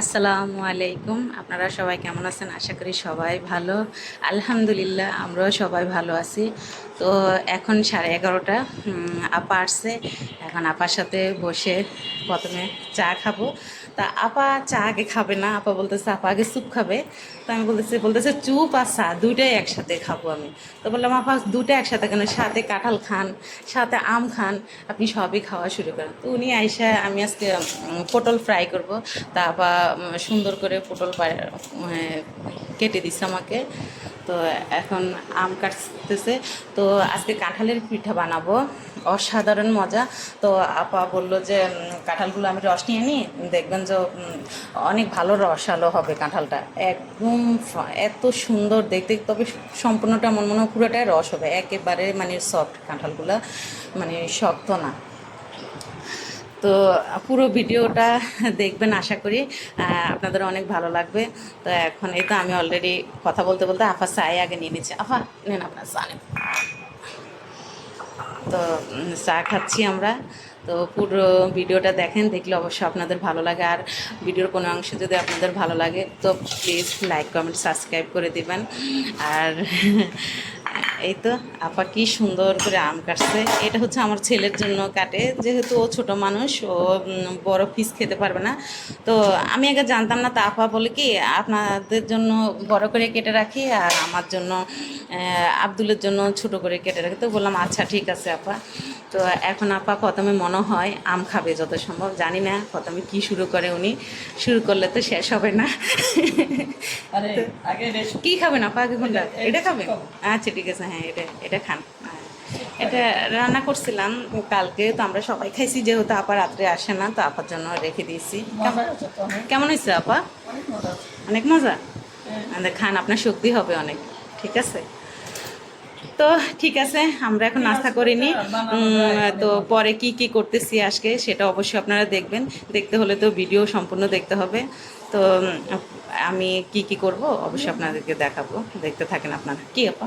আসসালামু আলাইকুম। আপনারা সবাই কেমন আছেন? আশা করি সবাই ভালো। আলহামদুলিল্লাহ, আমরাও সবাই ভালো আছি। তো এখন সাড়ে এগারোটা। আপা আসছে। এখন আপার সাথে বসে প্রথমে চা খাব। তা আপা চা আগে খাবে না। আপা বলতেছে, আপা আগে স্যুপ খাবে। তো আমি বলতেছি, বলতেছে, চুপ আর চা, দুইটাই একসাথে খাব আমি। তো বললাম, আপা দুটো একসাথে কেন? সাথে কাঁঠাল খান, সাথে আম খান, আপনি সবই খাওয়া শুরু করেন। তো উনি আইসা আমি আজকে পটল ফ্রাই করব। তা আপা সুন্দর করে পটল পা- কেটে দিচ্ছে আমাকে। তো এখন আম কাটতেছে। তো আজকে কাঁঠালের পিঠা বানাবো। অসাধারণ মজা। তো আপা বলল যে কাঁঠালগুলো আমি রস নিয়ে নিই দেখবেন যে অনেক ভালো রসালো হবে কাঁঠালটা। একদম এত সুন্দর দেখতে, তবে সম্পূর্ণটা মন মনে পুরোটাই রস হবে। একেবারে মানে সফট কাঁঠালগুলো মানে শক্ত না। তো পুরো ভিডিওটা দেখবেন, আশা করি আপনাদের অনেক ভালো লাগবে। তো এখন এই তো আমি অলরেডি কথা বলতে বলতে আফা চাই আগে নিয়ে নিচ্ছি। আফা, নেন আপনার চা নেন। তো চা খাচ্ছি আমরা। তো পুরো ভিডিওটা দেখেন, দেখলে অবশ্যই আপনাদের ভালো লাগে। আর ভিডিওর কোনো অংশ যদি আপনাদের ভালো লাগে, তো প্লিজ লাইক কমেন্ট সাবস্ক্রাইব করে দেবেন। আর এই তো আপা কি সুন্দর করে আম কাটছে। এটা হচ্ছে আমার ছেলের জন্য কাটে। যেহেতু ও ছোট মানুষ, ও বড় ফিস খেতে পারবে না। তো আমি আগে জানতাম না, তা আপা বলে কি, আপনাদের জন্য বড় করে কেটে রাখি আর আমার জন্য আব্দুলের জন্য ছোট করে কেটে রাখি। তো বললাম আচ্ছা ঠিক আছে আপা। তো এখন আপা প্রথমে মনে হয় আম খাবে যত সম্ভব জানি না প্রথমে কি শুরু করে উনি। শুরু করলে তো শেষ হবে না। কি খাবেন আপা আগে কোনটা? এটা- খাবেন? আচ্ছা ঠিক আছে হ্যাঁ এটা এটা খান। এটা রান্না করছিলাম কালকে তো আমরা সবাই খাইছি যেহেতু আপা রাত্রে আসে না তো আপার জন্য রেখে দিয়েছি। কেমন হয়েছে আপা? অনেক মজা হ্যাঁ। আমাদের খান আপনার শক্তি হবে অনেক। ঠিক আছে? তো ঠিক আছে আমরা এখন নাস্তা করিনি। তো পরে কি কি করতেছি আজকে সেটা অবশ্যই আপনারা দেখবেন। দেখতে হলে তো ভিডিও সম্পূর্ণ দেখতে হবে। তো আমি কি কি করব অবশ্যই আপনাদেরকে দেখাবো। দেখতে থাকেন আপনারা। কি আপা?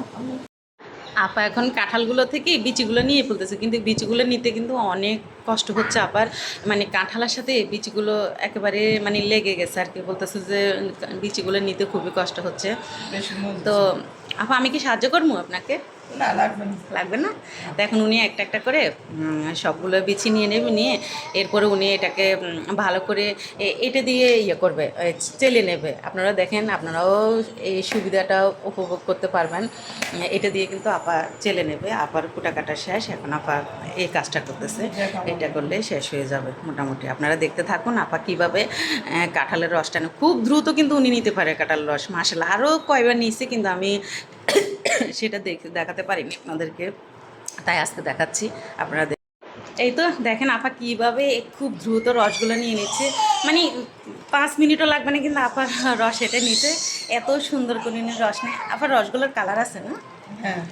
আপা এখন কাঁঠালগুলো থেকে বিচিগুলো নিয়ে ফেলতেছে। কিন্তু বিচিগুলো নিতে কিন্তু অনেক কষ্ট হচ্ছে আবার মানে কাঁঠালের সাথে বিচিগুলো একেবারে মানে লেগে গেছে আর কি। বলতেছে যে বিচিগুলো নিতে খুবই কষ্ট হচ্ছে। তো আপা আমি কি সাহায্য করব আপনাকে? না লাগবে না। লাগবে না? তো এখন উনি একটা একটা করে সবগুলো বিছি নিয়ে নেবে নিয়ে এরপরে উনি এটাকে ভালো করে এটা দিয়ে ইয়ে করবে চেলে নেবে। আপনারা দেখেন আপনারাও এই সুবিধাটা উপভোগ করতে পারবেন। এটা দিয়ে কিন্তু আপা চেলে নেবে। আপার কুটা কাটা শেষ এখন আপা এই কাজটা করতেছে। এটা করলে শেষ হয়ে যাবে মোটামুটি। আপনারা দেখতে থাকুন আপা কীভাবে কাঁঠালের রসটা। খুব দ্রুত কিন্তু উনি নিতে পারে কাঁঠালের রস। মাসাল আরও কয়বার নিয়েছে কিন্তু আমি সেটা দেখে দেখাতে পারিনি আপনাদেরকে। তাই আজকে দেখাচ্ছি আপনারা এই তো দেখেন আপা কীভাবে খুব দ্রুত রসগুলো নিয়ে নিচ্ছে। মানে পাঁচ মিনিটও লাগবে না কিন্তু আপার রস এটা নিতে। এত সুন্দর করে উনি রস নেয় আপার রসগুলোর কালার আছে না? হ্যাঁ।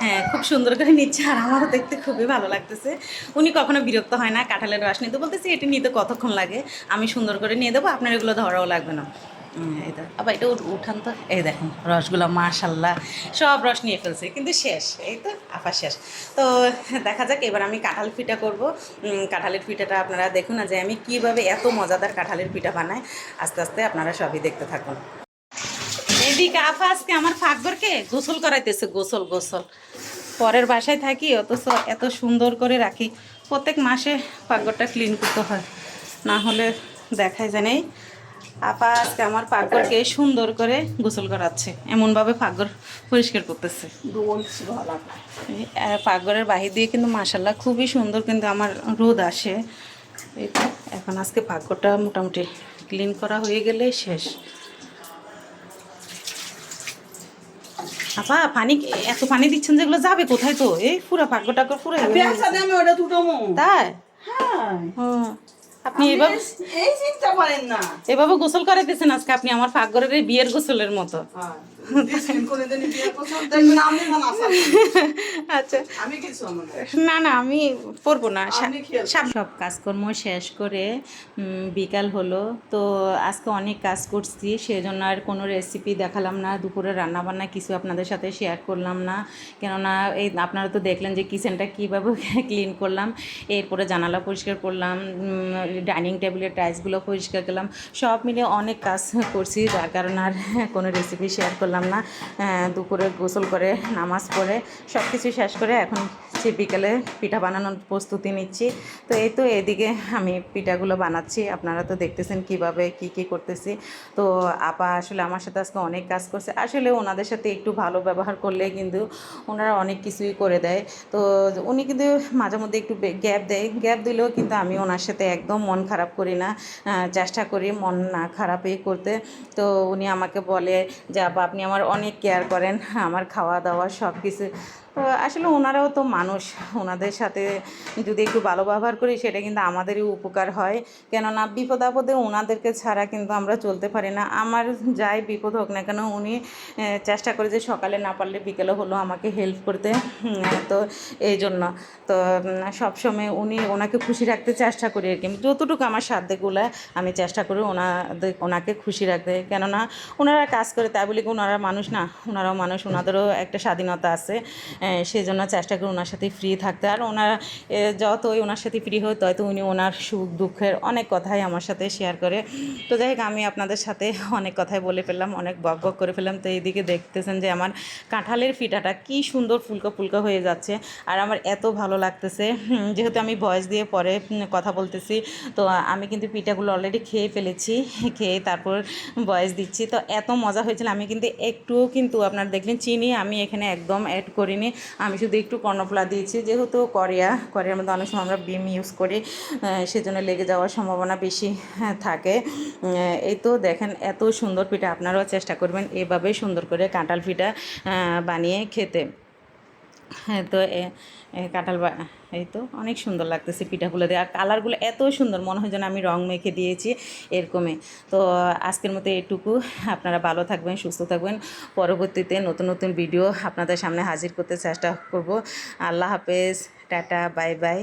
হ্যাঁ খুব সুন্দর করে নিচ্ছে আর আমারও দেখতে খুবই ভালো লাগতেছে। উনি কখনো বিরক্ত হয় না কাঁঠালের রস নিতে। বলতেছি এটি নিতে কতক্ষণ লাগে? আমি সুন্দর করে নিয়ে দেবো আপনার এগুলো ধরাও লাগবে না। তো আবার এটা উঠ- উঠান তো। এই দেখেন, রসগুলো মাশাল্লাহ। সব রস নিয়ে ফেলছে, কিন্তু শেষ। এই তো আফা শেষ। তো দেখা যাক, এবার আমি কাঁঠাল পিঠা করব। কাঁঠালের পিঠাটা আপনারা দেখুন না যে আমি কীভাবে এত মজাদার কাঁঠালের পিঠা বানাই। আস্তে আস্তে আপনারা সবই দেখতে থাকুন। এদিকে আফা আজকে আমার ফাঁকবরকে গোসল করাইতেছে, গোসল গোসল। পরের বাসায় থাকি, অথচ এত সুন্দর করে রাখি। প্রত্যেক মাসে পাকঘরটা ক্লিন করতে হয়। না হলে দেখাই যায় নেই। আপা আজকে আমার পাকঘরকে সুন্দর করে গোসল করাচ্ছে। এমনভাবে পাকঘর পরিষ্কার করতেছে। আর পাকঘরের বাহির দিয়ে কিন্তু মাসাল্লাহ খুবই সুন্দর কিন্তু আমার রোদ আসে। তো এখন আজকে পাকঘরটা মোটামুটি ক্লিন করা হয়ে গেলে শেষ। আপা পানি এত পানি দিচ্ছেন যেগুলো যাবে কোথায় তো? এই পুরো পাকঘর টাকর পুরো তাই? হ্যাঁ। আপনি এভাবে এই চিন্তা করেন না। এভাবে গোসল করাইতেছেন আজকে আপনি আমার ফাঁক ঘরের বিয়ের গোসলের মতো। আচ্ছা। আমি কিছু আমার না। না আমি পরবো না। সব সব কাজকর্ম শেষ করে বিকাল হলো। তো আজকে অনেক কাজ করছি সেজন্য আর কোনো রেসিপি দেখালাম না। দুপুরে রান্না বান্না কিছু আপনাদের সাথে শেয়ার করলাম না। কেননা এই আপনারা তো দেখলেন যে কিচেনটা কীভাবে ক্লিন করলাম। এরপরে জানালা পরিষ্কার করলাম ডাইনিং টেবিলের টাইলসগুলো পরিষ্কার করলাম। সব মিলে অনেক কাজ করছি যার কারণে আর কোনো রেসিপি শেয়ার করলাম না দুপুরে গোসল করে, নামাজ পড়ে সব কিছু শেষ করে এখন সে বিকেলে পিঠা বানানোর প্রস্তুতি নিচ্ছি। তো এই তো এদিকে আমি পিঠাগুলো বানাচ্ছি, আপনারা তো দেখতেছেন কীভাবে, কি কি করতেছি। তো আপা আসলে আমার সাথে আজকে অনেক কাজ করছে, আসলে ওনাদের সাথে একটু ভালো ব্যবহার করলে কিন্তু ওনারা অনেক কিছুই করে দেয়। তো উনি কিন্তু মাঝে মধ্যে একটু গ্যাপ দেয়, গ্যাপ দিলেও কিন্তু আমি ওনার সাথে একদম মন খারাপ করি না চেষ্টা করি মন না খারাপই করতে। তো উনি আমাকে বলে যে, আপা, আপনি আমার অনেক কেয়ার করেন আমার খাওয়া দাওয়া সব কিছু আসলে ওনারাও তো মানুষ। ওনাদের সাথে যদি একটু ভালো ব্যবহার করি, সেটা কিন্তু আমাদেরই উপকার হয়। কেননা বিপদ আপদে ওনাদেরকে ছাড়া কিন্তু আমরা চলতে পারি না। আমার যাই বিপদ হোক না কেন, উনি চেষ্টা করে যে সকালে না পারলে বিকেলে হলো আমাকে হেল্প করতে। তো এই জন্য তো সবসময় উনি ওনাকে খুশি রাখতে চেষ্টা করি আর কি। যতটুকু আমার সাধ্যগুলো আমি চেষ্টা করি ওনাদের, ওনাকে খুশি রাখতে। কেননা, ওনারা কাজ করে, তাই বলে কি ওনারা মানুষ না? ওনারাও মানুষ, ওনাদেরও একটা স্বাধীনতা আছে। এ, সেই জন্য চেষ্টা করি ওনার সাথে ফ্রি থাকতে। আর ওনার যতই ওনার সাথে ফ্রি হয় তত উনি ওনার সুখ দুঃখের অনেক কথাই আমার সাথে শেয়ার করে। তো যাই হোক আমি আপনাদের সাথে অনেক কথাই বলে ফেললাম অনেক বক বক করে ফেললাম। তো এইদিকে দেখতেছেন যে আমার কাঁঠালের ফিটাটা কি সুন্দর ফুলকা ফুলকা হয়ে যাচ্ছে। আর আমার এত ভালো লাগতেছে যেহেতু আমি ভয়েস দিয়ে পরে কথা বলতেছি তো আমি কিন্তু পিঠাগুলো অলরেডি খেয়ে ফেলেছি খেয়ে তারপর ভয়েস দিচ্ছি। তো এত মজা হয়েছিল আমি কিন্তু একটুও কিন্তু আপনার দেখলেন চিনি আমি এখানে একদম অ্যাড করিনি। আমি শুধু একটু কর্ণফলা দিয়েছি যেহেতু করিয়া করিয়ার মধ্যে অনেক সময় আমরা বিম ইউজ করি সেজন্য লেগে যাওয়ার সম্ভাবনা বেশি হ্যাঁ, থাকে। এই তো দেখেন এত সুন্দর পিঠা আপনারাও চেষ্টা করবেন এভাবে সুন্দর করে কাঁটাল পিঠা বানিয়ে খেতে। হ্যাঁ তো কাঁঠাল এই তো অনেক সুন্দর লাগতেছে পিঠাগুলো দিয়ে। আর কালারগুলো এত সুন্দর, মনে হয় যেন আমি রং মেখে দিয়েছি এরকমই। তো, আজকের মতো এটুকু। আপনারা ভালো থাকবেন, সুস্থ থাকবেন। পরবর্তীতে নতুন নতুন ভিডিও আপনাদের সামনে হাজির করতে চেষ্টা করব। আল্লাহ হাফেজ, টাটা, বাই বাই।